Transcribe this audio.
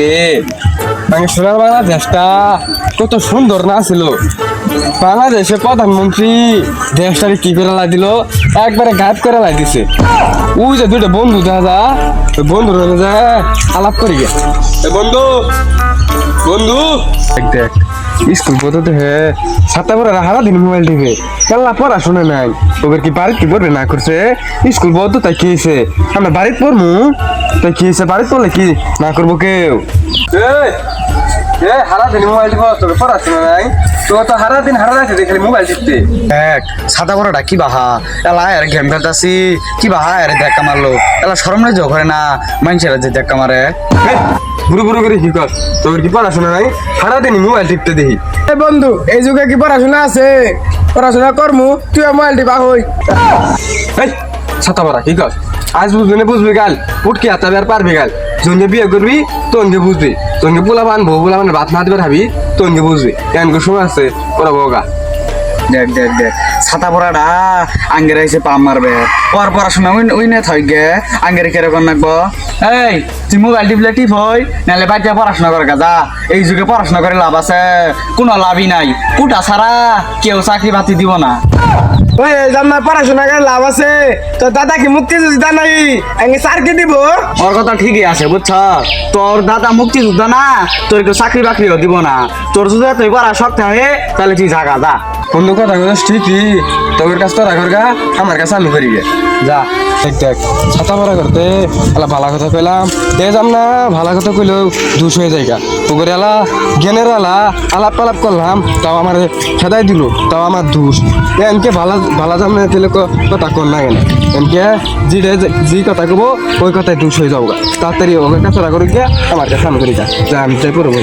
রে আমি সোনার বাংলাদেশটা কত সুন্দর না ছিল। বাংলাদেশের প্রধানমন্ত্রী দেশটাকে কি করে লাই একবারে গায়েব করে লাই দিছে। ওই যে দুটো বন্ধু দাদা বন্ধু যা আলাপ করি গে বন্ধু বন্ধু। দেখ দেখ, স্কুল পড়তে হে সাতটা পরে হারা দিন মোবাইল টিপে। কেলা পড়াশোনা নাই। ওদের কি বাড়িতে কি পড়বে না করছে? স্কুল পড়তো তাই কি হয়েছে? আমরা বাড়িতে পড়মু। তাই কি হয়েছে বাড়িতে পড়লে কি না করব কেউ। এ হারা দিন মোবাইল টিপা তোকে পড়াশোনা নাই। তো তো হারা দিন হারা রাখছে দেখে মোবাইল টিপতে। দেখ সাদা বড়টা কি বাহা? এলা এর গেম খেলতাছি কি বাহা এর দেখা মারলো? এলা সরম নাই করে না মানুষের যে দেখা মারে। গুরু গুরু করে কি কর তোর কি পড়াশোনা নাই? হারা দিন মোবাইল টিপতে দেখি। এ বন্ধু এই যুগে কি পড়াশোনা আছে? পড়াশোনা করমু তুই মোবাইল টিপা হই। এই ছাতা পড়া কি কর আজ বুঝবি না বুঝবি গাল উঠকে হাতাবে আর পারবি গাল। জনকে বিয়ে করবি তোনকে বুঝবি। তোনকে পোলা বানবো পোলা মানে ভাত না দিবে ভাবি তোনকে বুঝবি। কেন সময় আছে? ওরা বগা দেখ দেখ দেখ। ছাতা পড়াটা আঙ্গের এসে পাম মারবে। পর পড়াশোনা, ওই ওই নে থই গে। আঙ্গের কেরকম নাকবো? এই, তুই মোবাইল টিপলে টিপ হই নাহলে বাচ্চা পড়াশোনা করে যা। এই যুগে পড়াশোনা করে লাভ আছে। কোনো লাভই নাই। কুটা ছাড়া কেউ চাকরি বাতি দিব না। পড়াশোনা করে লাভ আছে। তো দাদা কি মুক্তি দিতা নাই আমি স্যার দিব? ওর কথা ঠিকই আছে, বুঝছ? তোর দাদা মুক্তিযুদ্ধ না, তোর চাকরি বাকরিও দিব না। তোর যদি তুই পড়া শক্ত হয়ে, তাহলে তুই জাগা, যা। বন্ধু কথা কথা ঠিকই তোর কাছে তোরা করগা আমার কাছে আমি করি গে যা, দেখ দেখ। ছাতা পড়া করতে আলা ভালো কথা কইলাম এ যাম না, ভালো কথা কইলেও দুষ হয়ে যায় তোকে আলা, জ্ঞানের আলা, আলাপ পালাপ করলাম তাও আমার খেদাই দিল, তাও আমার দুষ এনকে ভালো ভালো যাম না দিলে কথা কর না কেন। এনকে জিডে যে কথা কব ওই কথায় দুষ হয়ে যাও গা। তাড়াতাড়ি ওকে কাছে করে গিয়ে আমার কাছে আমি করি যা যা, আমি চাই পড়ব